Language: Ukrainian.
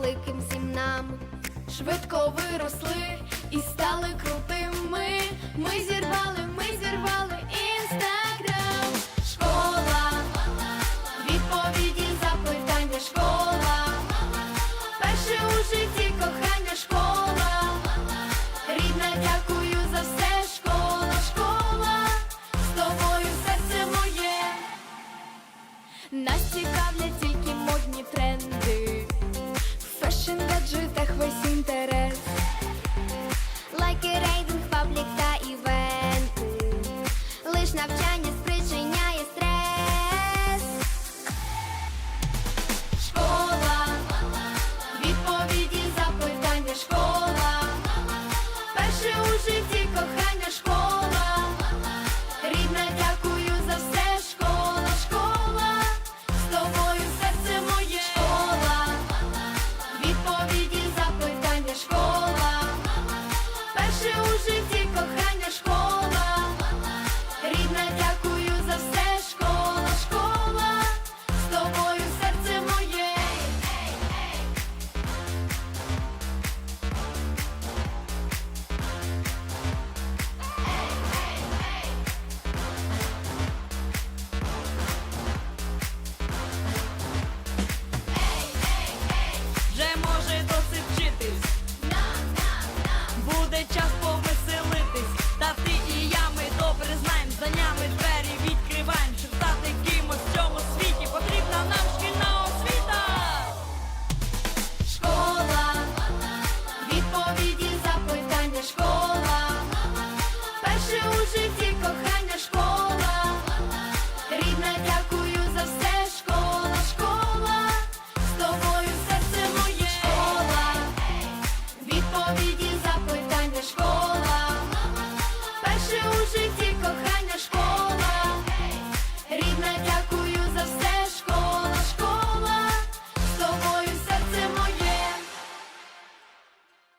великим зімнам. Швидко виросли і стали крутими. Ми зірвали, ми зірвали. навчання.